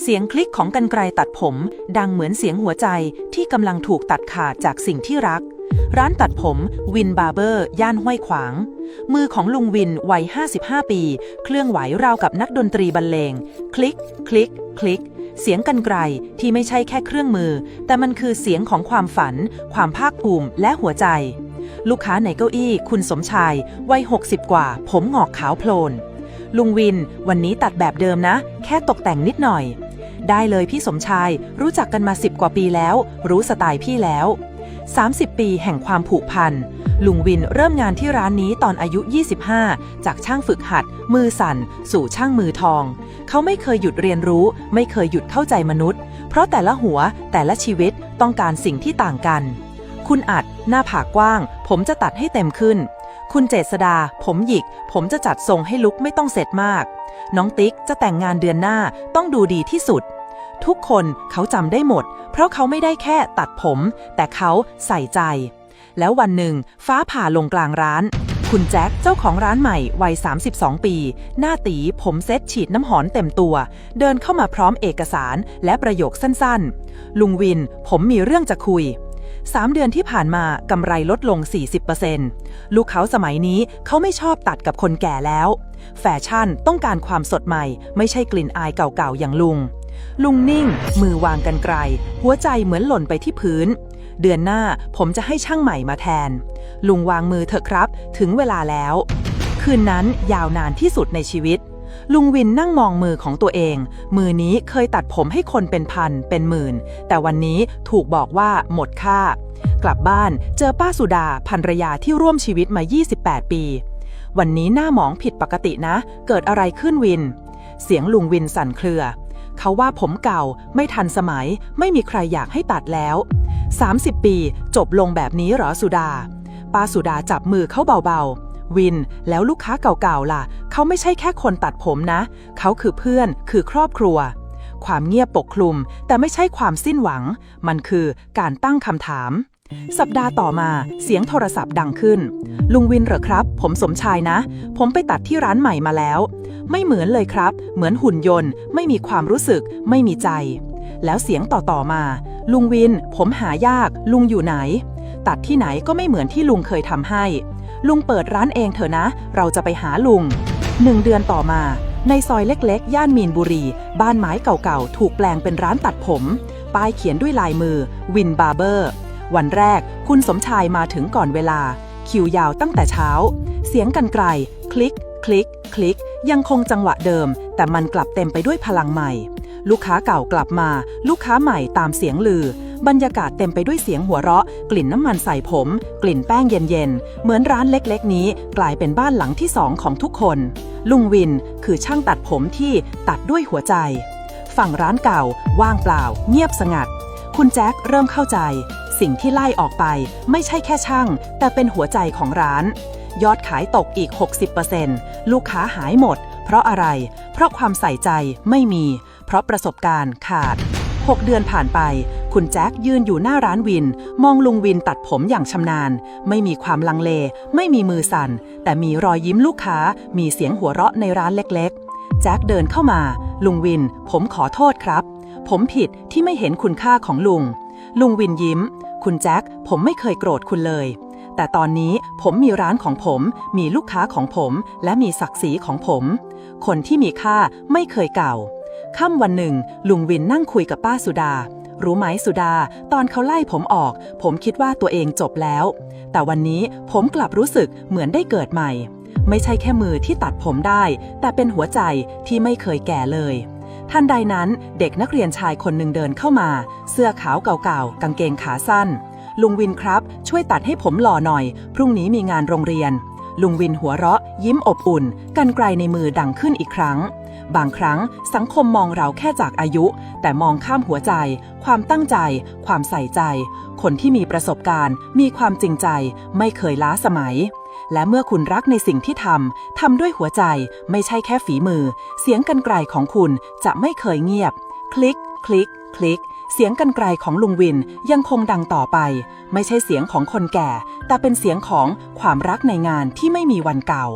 เสียงคลิกของกันไกรตัดผม ดังเหมือนเสียงหัวใจที่กำลังถูกตัดขาดจากสิ่งที่รัก ร้านตัดผมวินบาร์เบอร์ ย่านห้วยขวาง มือของลุงวินวัย 55 ปี เคลื่องไหวราวกับนักดนตรีบรรเลง คลิก คลิก คลิก เสียงกันไกรที่ไม่ใช่แค่เครื่องมือ แต่มันคือเสียงของความฝัน ความภาคภูมิและหัวใจ ลูกค้าในเก้าอี้ คุณสมชายวัย 60 กว่า ผมหงอกขาวโพลน ลุงวิน วันนี้ตัดแบบเดิมนะ แค่ตกแต่งนิดหน่อย ได้เลยพี่สมชาย รู้จักกันมา10กว่าปีแล้ว รู้สไตล์พี่แล้ว 30 ปีแห่งความผูกพัน ลุงวินเริ่มงานที่ร้านนี้ตอนอายุ 25 จากช่างฝึกหัด มือสั่น สู่ช่างมือทอง เขาไม่เคยหยุดเรียนรู้ ไม่เคยหยุดเข้าใจมนุษย์ เพราะแต่ละหัวแต่ละชีวิตต้องการสิ่งที่ต่างกัน คุณอัดหน้าผากกว้าง ผมจะตัดให้เต็มขึ้น คุณเจษดา ผมหยิก ผมจะจัดทรงให้ลุกไม่ต้องเสร็จมาก น้องติ๊กจะแต่งงานเดือนหน้าต้องดูดีที่สุด ทุกคนเขาจำได้หมด เพราะเขาไม่ได้แค่ตัดผม แต่เขาใส่ใจ แล้ววันหนึ่ง ฟ้าผ่าลงกลางร้าน คุณแจ็คเจ้าของร้านใหม่วัย 32 ปี หน้าตีผมเซ็ตฉีดน้ำหอมเต็มตัว เดินเข้ามาพร้อมเอกสารและประโยคสั้นๆ ลุงวิน ผมมีเรื่องจะคุย 3 เดือนที่ผ่านมากำไรลดลง 40%ลูกเขาสมัยนี้เขาไม่ชอบตัดกับคนแก่แล้ว แฟชั่นต้องการความสดใหม่ ไม่ใช่กลิ่นอายเก่าๆ อย่างลุง ลุงนิ่ง มือวางกันไกล หัวใจเหมือนหล่นไปที่พื้น เดือนหน้าผมจะให้ช่างใหม่มาแทน ลุงวางมือเถอะครับ ถึงเวลาแล้ว คืนนั้นยาวนานที่สุดในชีวิต ลุงวินนั่งมองมือของตัวเอง มือนี้เคยตัดผมให้คนเป็นพันเป็นหมื่น แต่วันนี้ถูกบอกว่าหมดค่า กลับบ้านเจอป้าสุดาภรรยาที่ร่วมชีวิตมา 28 ปี วันนี้หน้าหมองผิดปกตินะ เกิดอะไรขึ้นวิน เสียงลุงวินสั่นเครือ เขาว่าผมเก่าไม่ทันสมัย ไม่มีใครอยากให้ตัดแล้ว 30 ปีจบลงแบบนี้เหรอสุดาป้าสุดาจับมือเขาเบาๆ วิน แล้วลูกค้าเก่าๆล่ะ เขาไม่ใช่แค่คนตัดผมนะ เขาคือเพื่อน คือครอบครัว ความเงียบปกคลุม แต่ไม่ใช่ความสิ้นหวัง มันคือการตั้งคำถาม สัปดาห์ต่อมาเสียงโทรศัพท์ดังขึ้น ลุงวินเหรอครับ ผมสมชายนะ ผมไปตัดที่ร้านใหม่มาแล้ว ไม่เหมือนเลยครับ เหมือนหุ่นยนต์ ไม่มีความรู้สึก ไม่มีใจ แล้วเสียงต่อๆมา ลุงวิน ผมหายาก ลุงอยู่ไหนตัดที่ไหนก็ไม่เหมือนที่ลุงเคยทำให้ ลุงเปิดร้านเองเถอะนะ เราจะไปหาลุงหนึ่งเดือนต่อมา ในซอยเล็กๆ ย่านมีนบุรี บ้านไม้เก่าๆ ถูกแปลงเป็นร้านตัดผม ป้ายเขียนด้วยลายมือ วินบาร์เบอร์ วันแรกคุณสมชายมาถึงก่อนเวลา คิวยาวตั้งแต่เช้า เสียงกันไกล คลิก คลิก คลิก ยังคงจังหวะเดิม แต่มันกลับเต็มไปด้วยพลังใหม่ ลูกค้าเก่ากลับมา ลูกค้าใหม่ตามเสียงลือ บรรยากาศเต็มไปด้วยเสียงหัวเราะ กลิ่นน้ำมันใส่ผม กลิ่นแป้งเย็นๆ เหมือนร้านเล็กๆ นี้กลายเป็นบ้านหลังที่สองของทุกคน ลุงวินคือช่างตัดผมที่ตัดด้วยหัวใจ ฝั่งร้านเก่า ว่างเปล่า เงียบสงัด คุณแจ็คเริ่มเข้าใจ สิ่งที่ไล่ออกไปไม่ใช่แค่ช่าง แต่เป็นหัวใจของร้าน ยอดขายตกอีก 60%ลูกค้าหายหมด เพราะอะไร เพราะความใส่ใจไม่มี เพราะประสบการณ์ขาด 6 เดือนผ่านไป คุณแจ็คยืนอยู่หน้าร้านวิน มองลุงวินตัดผมอย่างชำนาญ ไม่มีความลังเล ไม่มีมือสั่น แต่มีรอยยิ้มลูกค้า มีเสียงหัวเราะในร้านเล็กๆ แจ็คเดินเข้ามา ลุงวิน ผมขอโทษครับ ผมผิดที่ไม่เห็นคุณค่าของลุง ลุงวินยิ้ม คุณแจ็คผมไม่เคยโกรธคุณเลย แต่ตอนนี้ผมมีร้านของผม มีลูกค้าของผม และมีศักดิ์ศรีของผม คนที่มีค่าไม่เคยเก่าค่ำวันหนึ่ง ลุงวินนั่งคุยกับป้าสุดา รู้ไหมสุดา ตอนเขาไล่ผมออก ผมคิดว่าตัวเองจบแล้ว แต่วันนี้ผมกลับรู้สึกเหมือนได้เกิดใหม่ ไม่ใช่แค่มือที่ตัดผมได้ แต่เป็นหัวใจที่ไม่เคยแก่เลยทันใดนั้นเด็กนักเรียนชายคนหนึ่งเดินเข้ามา เสื้อขาวเก่าๆ กางเกงขาสั้น ลุงวินครับ ช่วยตัดให้ผมหล่อหน่อย พรุ่งนี้มีงานโรงเรียน ลุงวินหัวเราะ ยิ้มอบอุ่น กันไกลในมือดังขึ้นอีกครั้ง บางครั้งสังคมมองเราแค่จากอายุ แต่มองข้ามหัวใจ ความตั้งใจ ความใส่ใจ คนที่มีประสบการณ์ มีความจริงใจ ไม่เคยล้าสมัย และเมื่อคุณรักในสิ่งที่ทำทำด้วยหัวใจ ไม่ใช่แค่ฝีมือ เสียงกันไกลของคุณจะไม่เคยเงียบ คลิก คลิก คลิก เสียงกันไกลของลุงวินยังคงดังต่อไป ไม่ใช่เสียงของคนแก่ แต่เป็นเสียงของความรักในงานที่ไม่มีวันเก่า